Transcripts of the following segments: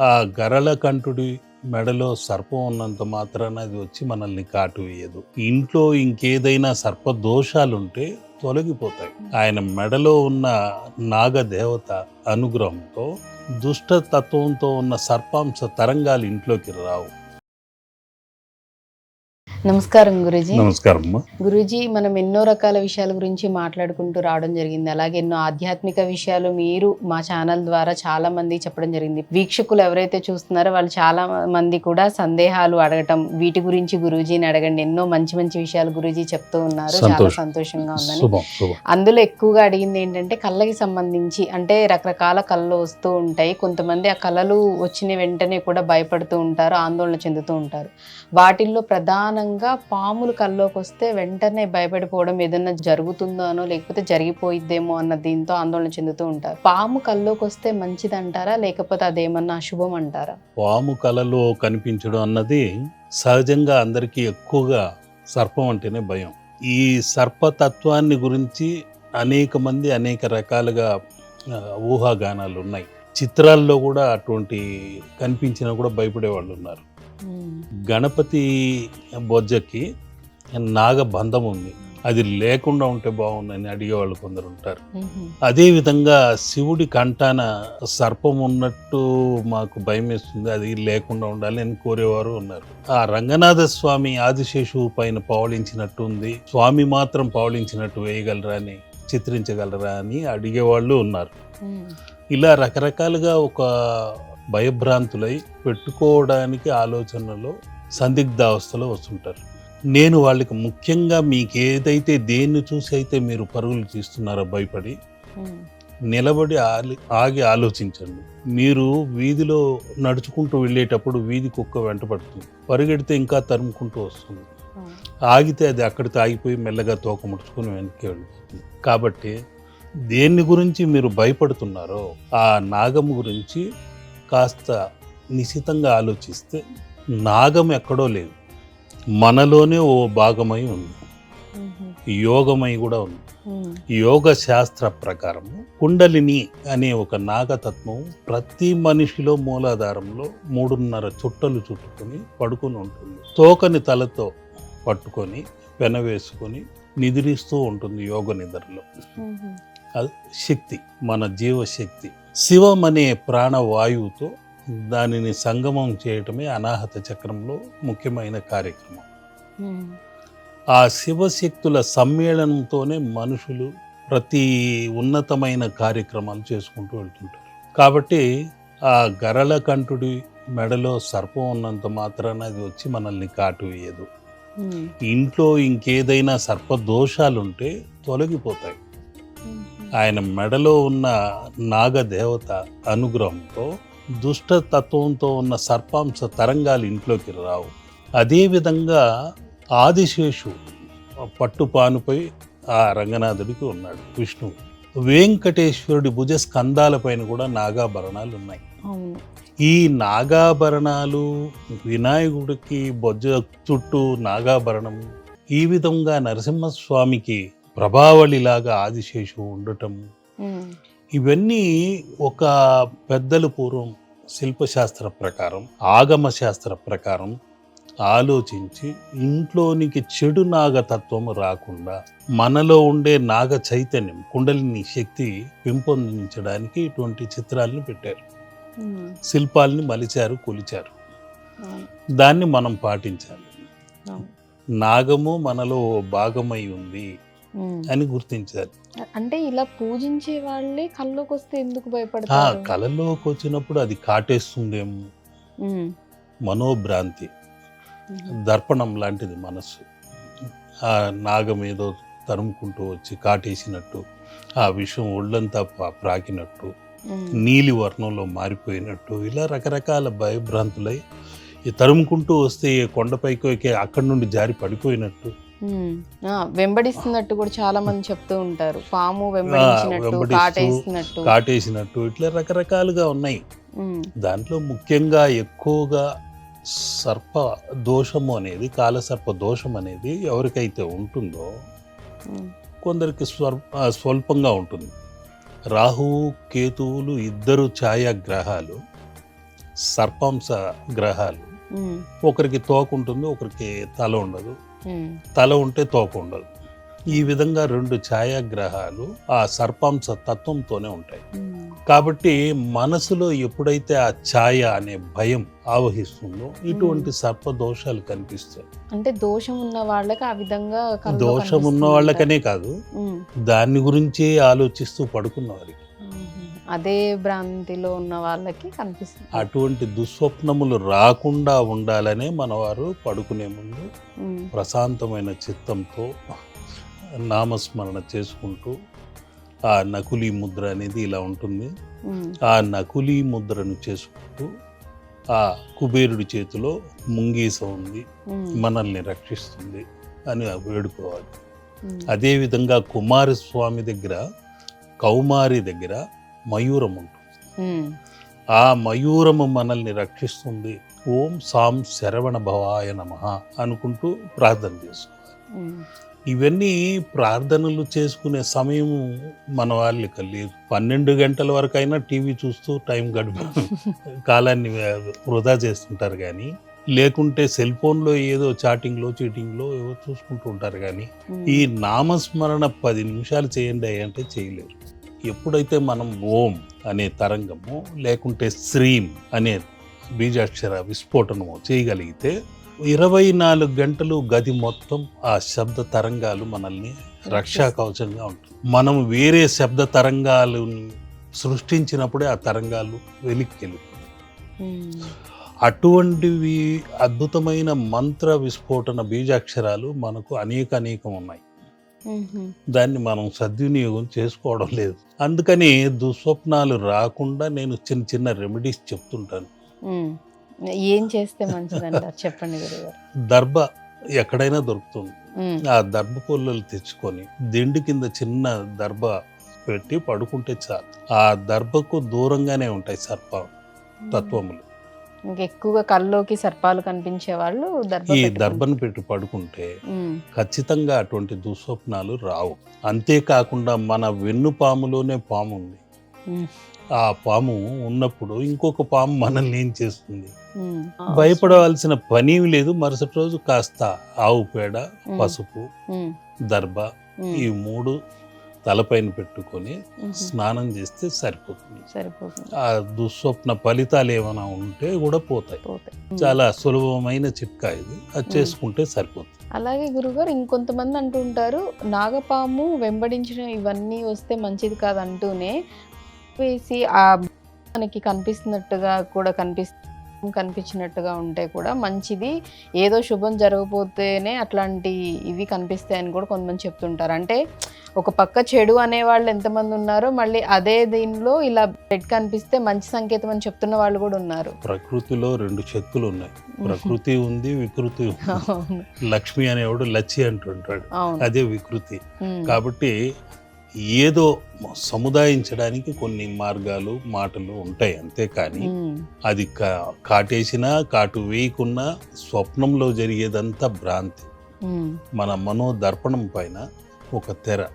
ఆ గరళ కంఠుడి మెడలో సర్పం ఉన్నంత మాత్రాన అది వచ్చి మనల్ని కాటు వేయదు. ఇంట్లో ఇంకేదైనా సర్ప దోషాలుంటే తొలగిపోతాయి. ఆయన మెడలో ఉన్న నాగదేవత అనుగ్రహంతో దుష్టతత్వంతో ఉన్న సర్పాంశ తరంగాలు ఇంట్లోకి రావు. నమస్కారం గురుజీ. నమస్కారం గురూజీ మనం ఎన్నో రకాల విషయాల గురించి మాట్లాడుకుంటూ రావడం జరిగింది. అలాగే ఎన్నో ఆధ్యాత్మిక విషయాలు మీరు మా ఛానల్ ద్వారా చాలా మంది చెప్పడం జరిగింది. వీక్షకులు ఎవరైతే చూస్తున్నారో వాళ్ళు చాలా మంది కూడా సందేహాలు అడగటం వీటి గురించి గురూజీని అడగండి. ఎన్నో మంచి మంచి విషయాలు గురూజీ చెప్తూ ఉన్నారు. చాలా సంతోషం. సంతోషంగా ఉందని. అందులో ఎక్కువగా అడిగింది ఏంటంటే కళ్ళకి సంబంధించి అంటే రకరకాల కళ్ళు వస్తూ ఉంటాయి. కొంతమంది ఆ కళలు వచ్చిన వెంటనే కూడా భయపడుతూ ఉంటారు ఆందోళన చెందుతూ ఉంటారు. వాటిల్లో ప్రధానంగా పాములు కల్లోకి వస్తే వెంటనే భయపడిపోవడం ఏదైనా జరుగుతుందోనో లేకపోతే జరిగిపోయిద్దేమో అన్న దీంతో ఆందోళన చెందుతూ ఉంటారు. పాము కల్లోకి వస్తే మంచిదంటారా? లేకపోతే అదేమన్నా అశుభం అంటారా పాము కలలో కనిపించడం అన్నది సహజంగా అందరికీ ఎక్కువగా సర్పం అంటేనే భయం. ఈ సర్పతత్వాన్ని గురించి అనేక మంది అనేక రకాలుగా ఊహాగానాలు ఉన్నాయి చిత్రాల్లో కూడా అటువంటి కనిపించినా కూడా భయపడే వాళ్ళు ఉన్నారు గణపతి బొజ్జకి నాగబంధం ఉంది. అది లేకుండా ఉంటే బాగుందని అడిగేవాళ్ళు కొందరు ఉంటారు. అదే విధంగా శివుడి కంటాన సర్పం ఉన్నట్టు మాకు భయం వేస్తుంది. అది లేకుండా ఉండాలి అని కోరేవారు ఉన్నారు. ఆ రంగనాథ స్వామి ఆదిశేషు పైన పవళించినట్టు ఉంది. స్వామి మాత్రం పవళించినట్టు వేయగలరా అని చిత్రించగలరా అని అడిగేవాళ్ళు ఉన్నారు. ఇలా రకరకాలుగా ఒక భయభ్రాంతులై పెట్టుకోవడానికి ఆలోచనలో సందిగ్ధ అవస్థలో వస్తుంటారు. నేను వాళ్ళకి ముఖ్యంగా మీకు ఏదైతే దేన్ని చూసి అయితే మీరు పరుగులు తీస్తున్నారో భయపడి నిలబడి ఆలి ఆగి ఆలోచించండి. మీరు వీధిలో నడుచుకుంటూ వెళ్ళేటప్పుడు వీధి కుక్క వెంట పడుతుంది. పరిగెడితే ఇంకా తరుముకుంటూ వస్తుంది. ఆగితే అది అక్కడితో ఆగిపోయి మెల్లగా తోక ముడుచుకొని వెనక్కి వెళ్ళిపోతుంది. కాబట్టి దేన్ని గురించి మీరు భయపడుతున్నారో ఆ నాగము గురించి కాస్త నిశితంగా ఆలోచిస్తే నాగం ఎక్కడో లేదు. మనలోనే ఓ భాగమై ఉంది. యోగమై కూడా ఉంది. యోగ శాస్త్ర ప్రకారం కుండలిని అనే ఒక నాగతత్వం ప్రతి మనిషిలో మూలాధారంలో మూడున్నర చుట్టలు చుట్టుకొని పడుకొని ఉంటుంది. తోకని తలతో పట్టుకొని పెనవేసుకొని నిద్రిస్తూ ఉంటుంది యోగ నిద్రలో. అది శక్తి మన జీవశక్తి. శివం అనే ప్రాణవాయువుతో దానిని సంగమం చేయటమే అనాహత చక్రంలో ముఖ్యమైన కార్యక్రమం. ఆ శివశక్తుల సమ్మేళనంతోనే మనుషులు ప్రతి ఉన్నతమైన కార్యక్రమాలు చేసుకుంటూ వెళ్తుంటారు. కాబట్టి ఆ గరళ కంఠుడి మెడలో సర్పం ఉన్నంత మాత్రాన అది వచ్చి మనల్ని కాటు వేయదు. ఇంట్లో ఇంకేదైనా సర్ప దోషాలుంటే తొలగిపోతాయి. ఆయన మెడలో ఉన్న నాగదేవత అనుగ్రహంతో దుష్ట తత్వంతో ఉన్న సర్పాంశ తరంగాలు ఇంట్లోకి రావు. అదేవిధంగా ఆదిశేషు పట్టుపానుపై ఆ రంగనాథుడికి ఉన్నాడు విష్ణువు. వెంకటేశ్వరుడి భుజ స్కందాలపైన కూడా నాగాభరణాలు ఉన్నాయి. ఈ నాగాభరణాలు వినాయకుడికి బొజ్జ చుట్టూ నాగాభరణం ఈ విధంగా నరసింహస్వామికి ప్రభావళిలాగా ఆదిశేషు ఉండటం. ఇవన్నీ ఒక పెద్దల పూర్వం శిల్పశాస్త్ర ప్రకారం ఆగమ శాస్త్ర ప్రకారం ఆలోచించి ఇంట్లోనికి చెడు నాగతత్వం రాకుండా మనలో ఉండే నాగ చైతన్యం కుండలిని శక్తి పెంపొందించడానికి ఇటువంటి చిత్రాలను పెట్టారు. శిల్పాలని మలిచారు కొలిచారు. దాన్ని మనం పాటించాలి. నాగము మనలో భాగమై ఉంది. అని గుర్తించాలి అంటే ఇలా పూజించే వాళ్ళే కల్లోకి వస్తే ఎందుకు భయపడతారు? కళలోకి వచ్చినప్పుడు అది కాటేస్తుందేమో. మనోభ్రాంతి. దర్పణం లాంటిది మనస్సు. ఆ నాగం ఏదో తరుముకుంటూ వచ్చి కాటేసినట్టు ఆ విషయం ఒళ్ళంతా ప్రాకినట్టు. నీలి వర్ణంలో మారిపోయినట్టు ఇలా రకరకాల భయభ్రాంతులై ఈ తరుముకుంటూ వస్తే కొండపైకి అక్కడి నుండి జారి పడిపోయినట్టు వెంబడిస్తున్నట్టు కూడా చాలా మంది చెప్తూ ఉంటారు. పాము వెంబడించినట్టు కాటేస్తున్నట్టు కాటేసినట్టు. ఇట్లా రకరకాలుగా ఉన్నాయి. దాంట్లో ముఖ్యంగా ఎక్కువగా సర్ప దోషము అనేది కాలసర్ప దోషం అనేది ఎవరికైతే ఉంటుందో. కొందరికి స్వర్ ఆ, స్వల్పంగా ఉంటుంది. రాహువు కేతువులు ఇద్దరు ఛాయాగ్రహాలు సర్పాంశ గ్రహాలు. ఒకరికి తోక ఉంటుంది ఒకరికి తల ఉండదు. తల ఉంటే తోక ఉండదు. ఈ విధంగా రెండు ఛాయాగ్రహాలు ఆ సర్పాంశ తత్వంతోనే ఉంటాయి. ఉమ్. కాబట్టి మనసులో ఎప్పుడైతే ఆ ఛాయ అనే భయం ఆవహిస్తుందో ఇటువంటి సర్ప దోషాలు కనిపిస్తాయి. అంటే దోషం ఉన్న వాళ్ళకి ఆ విధంగా దోషం ఉన్న వాళ్ళకనే కాదు. దాని గురించి ఆలోచిస్తూ పడుకున్న వారికి. అదే భ్రాంతిలో ఉన్న వాళ్ళకి కనిపిస్తుంది. అటువంటి దుస్వప్నములు రాకుండా ఉండాలనే మనవారు పడుకునే ముందు ప్రశాంతమైన చిత్తంతో నామస్మరణ చేసుకుంటూ ఆ నకులీ ముద్ర అనేది ఇలా ఉంటుంది. ఆ నకులీ ముద్రను చేసుకుంటూ ఆ కుబేరుడి చేతిలో ముంగీస ఉంది. మనల్ని రక్షిస్తుంది అని వేడుకోవాలి. అదేవిధంగా కుమారస్వామి దగ్గర కౌమారి దగ్గర మయూరం ఉంటుంది ఆ మయూరము మనల్ని రక్షిస్తుంది. ఓం సాం శరవణ భవాయ నమ అనుకుంటూ ప్రార్థన చేసుకోవాలి. ఇవన్నీ ప్రార్థనలు చేసుకునే సమయం మన వాళ్ళకి లేదు. పన్నెండు గంటల వరకు అయినా టీవీ చూస్తూ టైం గడుపు కాలాన్ని వృధా చేస్తుంటారు కానీ లేకుంటే సెల్ ఫోన్లో ఏదో చాటింగ్లో చీటింగ్లో ఏవో చూసుకుంటూ ఉంటారు కానీ. ఈ నామస్మరణ పది నిమిషాలు చేయండి అంటే చేయలేరు. ఎప్పుడైతే మనం ఓం అనే తరంగము లేకుంటే శ్రీం అనే బీజాక్షర విస్ఫోటనము చేయగలిగితే ఇరవై నాలుగు గంటలు గది మొత్తం ఆ శబ్ద తరంగాలు మనల్ని రక్షా కవచంగా ఉంటుంది మనం వేరే శబ్ద తరంగాలు సృష్టించినప్పుడే ఆ తరంగాలు వెలిక్కి వెళ్ళిపోతాయి. ఉమ్, అటువంటివి అద్భుతమైన మంత్ర విస్ఫోటన బీజాక్షరాలు మనకు అనేక అనేకం ఉన్నాయి. దాన్ని మనం సద్వినియోగం చేసుకోవడం లేదు. అందుకని దుస్వప్నాలు రాకుండా నేను చిన్న చిన్న రెమెడీస్ చెప్తుంటాను. ఏం చేస్తే మంచిదంటారు? చెప్పండి దర్భ ఎక్కడైనా దొరుకుతుంది. ఆ దర్భ పుల్లలు తెచ్చుకొని దిండు కింద చిన్న దర్భ పెట్టి పడుకుంటే చాలు. ఆ దర్భకు దూరంగానే ఉంటాయి సర్ప తత్వములు. ఎక్కువగా కల్లోకి సర్పాలు కనిపించే వాళ్ళు ఈ. దర్భను పెట్టి పడుకుంటే ఖచ్చితంగా అటువంటి దుస్వప్నాలు రావు. అంతేకాకుండా మన వెన్నుపాములోనే పాము ఉంది. ఆ పాము ఉన్నప్పుడు ఇంకొక పాము మనల్ని ఏం చేస్తుంది. భయపడవలసిన పని లేదు. మరుసటి రోజు కాస్త ఆవు పేడ పసుపు దర్భ ఈ మూడు తలపైన పెట్టుకొని. స్నానం చేస్తే సరిపోతుంది. సరిపోతుంది. ఆ దుస్వప్న ఫలితాలు ఏమైనా ఉంటే కూడా పోతాయి. పోతే చాలా సులభమైన చిట్కా ఇది. అది చేసుకుంటే సరిపోతుంది. అలాగే గురుగారు ఇంకొంతమంది అంటూ ఉంటారు నాగపాము వెంబడించడం ఇవన్నీ వస్తే మంచిది కాదు అంటూనే వేసి ఆ మనకి కనిపిస్తున్నట్టుగా కూడా కనిపిస్తు కనిపించినట్టుగా ఉంటే కూడా మంచిది. ఏదో శుభం జరగపోతేనే అట్లాంటి ఇవి కనిపిస్తాయని కూడా కొంతమంది చెప్తుంటారు. అంటే ఒక పక్క చెడు అనేవాళ్ళు ఎంతమంది ఉన్నారో మళ్ళీ అదే దీనిలో ఇలా రెడ్ కనిపిస్తే మంచి సంకేతం అని చెప్తున్న వాళ్ళు కూడా ఉన్నారు. ప్రకృతిలో రెండు శక్తులు ఉన్నాయి. ప్రకృతి ఉంది వికృతి ఉంది. లక్ష్మి అనేవాడు లచ్చి అంటుంటాడు. అదే వికృతి. కాబట్టి ఏదో సముదాయించడానికి కొన్ని మార్గాలు మాటలు ఉంటాయి అంతేకాని. అది కా- కాటేసినా కాటు వేయకున్నా స్వప్నంలో జరిగేదంతా భ్రాంతి. మన మనోదర్పణం పైన ఒక తెర.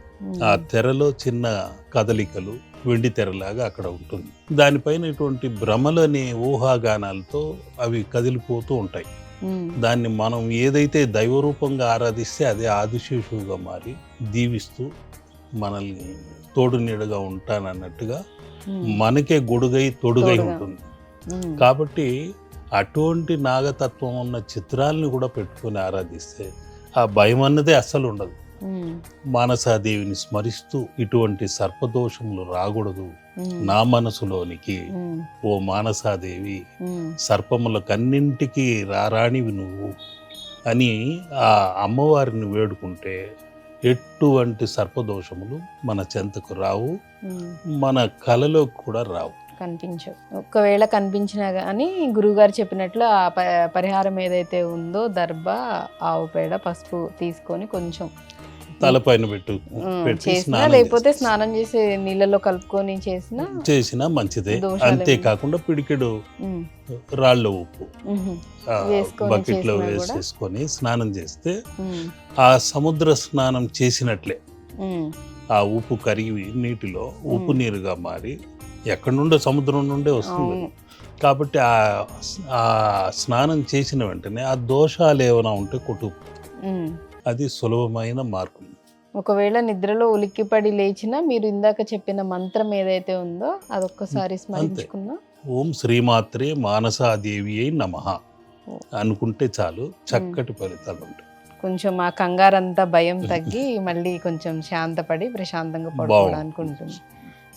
ఆ తెరలో చిన్న కదలికలు వెండి తెరలాగా అక్కడ ఉంటుంది దానిపైన ఇటువంటి భ్రమలనే ఊహాగానాలతో అవి కదిలిపోతూ ఉంటాయి ఉమ్. దాన్ని మనం ఏదైతే దైవరూపంగా ఆరాధిస్తే అదే ఆదిశేషువుగా మారి దీవిస్తూ మనల్ని తోడు నీడగా ఉంటానన్నట్టుగా ఉమ్. మనకే గొడుగై తొడుగై. ఉంటుంది. కాబట్టి అటువంటి నాగతత్వం ఉన్న చిత్రాలను కూడా పెట్టుకొని ఆరాధిస్తే ఆ భయం అన్నదే అస్సలు ఉండదు. మానసాదేవిని స్మరిస్తూ ఇటువంటి సర్పదోషములు రాకూడదు నా మనసులోనికి ఓ మానసాదేవి ఉమ్. సర్పములకన్నింటికి రారాణివి నువ్వు అని ఆ అమ్మవారిని వేడుకుంటే ఎటువంటి సర్పదోషములు మన చెంతకు రావు మన కలలో కూడా రావు కనిపించవు ఒకవేళ కనిపించినా కానీ గురువుగారు చెప్పినట్లు ఆ ప- పరిహారం ఏదైతే ఉందో దర్భ ఆవు పేడ పసుపు తీసుకొని కొంచెం తలపైన పెట్టు పెట్టి స్నానం లేకపోతే. స్నానం చేసి నీళ్ళలో కలుపుకొని చేసినా చేసినా మంచిదే. అంతేకాకుండా పిడికెడు రాళ్ళ ఉప్పు. బకెట్లో? వేసేసుకొని స్నానం చేస్తే ఆ సముద్ర స్నానం చేసినట్లే. ఆ ఉప్పు కరిగి నీటిలో ఉప్పు. నీరుగా మారి ఎక్కడి నుండో సముద్రం నుండే వస్తుంది కాబట్టి ఆ ఆ స్నానం చేసిన వెంటనే ఆ దోషాలు ఏమైనా ఉంటే ఉమ్. అది సులభమైన మార్గం. ఒకవేళ నిద్రలో ఉలిక్కిపడి లేచినా మీరు ఇందాక చెప్పిన మంత్రం ఏదైతే ఉందో అదొక్కసారి స్మరించుకున్నా ఓం శ్రీమాత్రే మానసాదేవి అయి నమ అనుకుంటే చాలు చక్కటి ఫలితాలు ఉంటాయి. కొంచెం ఆ కంగారంతా భయం తగ్గి మళ్ళీ కొంచెం శాంతపడి ప్రశాంతంగా పడుకోవడానికి ఉంటుంది.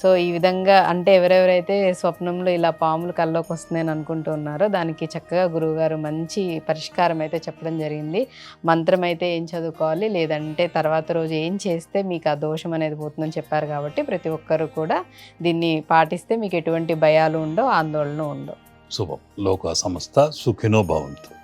సో ఈ విధంగా అంటే ఎవరెవరైతే స్వప్నంలో ఇలా పాములు కల్లోకి వస్తున్నాయని అనుకుంటూ ఉన్నారో దానికి చక్కగా గురువుగారు మంచి పరిష్కారం అయితే చెప్పడం జరిగింది. మంత్రం అయితే ఏం చదువుకోవాలి? లేదంటే తర్వాత రోజు ఏం చేస్తే మీకు ఆ దోషం అనేది పోతుందని చెప్పారు కాబట్టి ప్రతి ఒక్కరు కూడా దీన్ని పాటిస్తే మీకు ఎటువంటి భయాలు ఉండవు ఆందోళన ఉండవు. శుభం. లోక సంస్థ సుఖినో భవంతు.